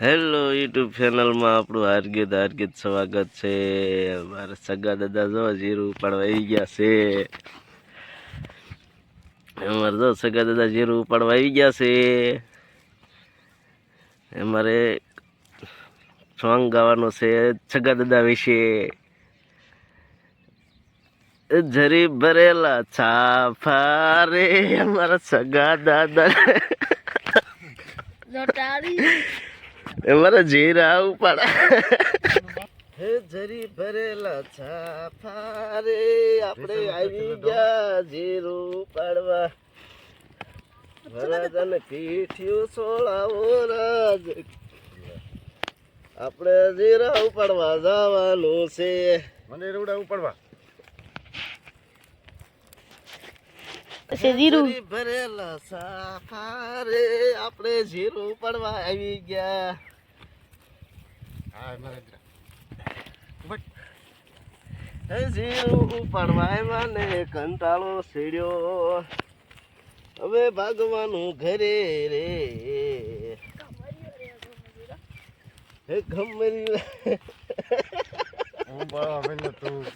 Hello YouTube ચેનલમાં આપણું હાર્ગિત હાર્ગિત સ્વાગત છે. મારા સગા દાદા જો જીરું ઉપાડવા આવી ગયા છે. અમારે જો સગા દાદા જીરું ઉપાડવા આવી ગયા છે. અમારે સોંગ ગાવાનો છે સગા દાદા વિશે. જરી ભરેલા છાફા રે અમારા સગા દાદા. અમારા જીરા ઉપાડા. જરી ભરેલા છાફા રે આપણે આવી ગયા જીરું પાડવા વરદન પીઠિયું સોળાવો રાજ. આપણે જીરા ઉપાડવા જવાનું છે. મને રૂડા ઉપાડવા. જીરું ભરેલા છાફા રે આપણે જીરું ઉપાડવા આવી ગયા. હા મારે હે જીરું ઉપાડવા આવ્યા ને કંટાળો સીડ્યો. હવે ભાગવાનું ઘરે રે. હે ગમરી. હું મેં તું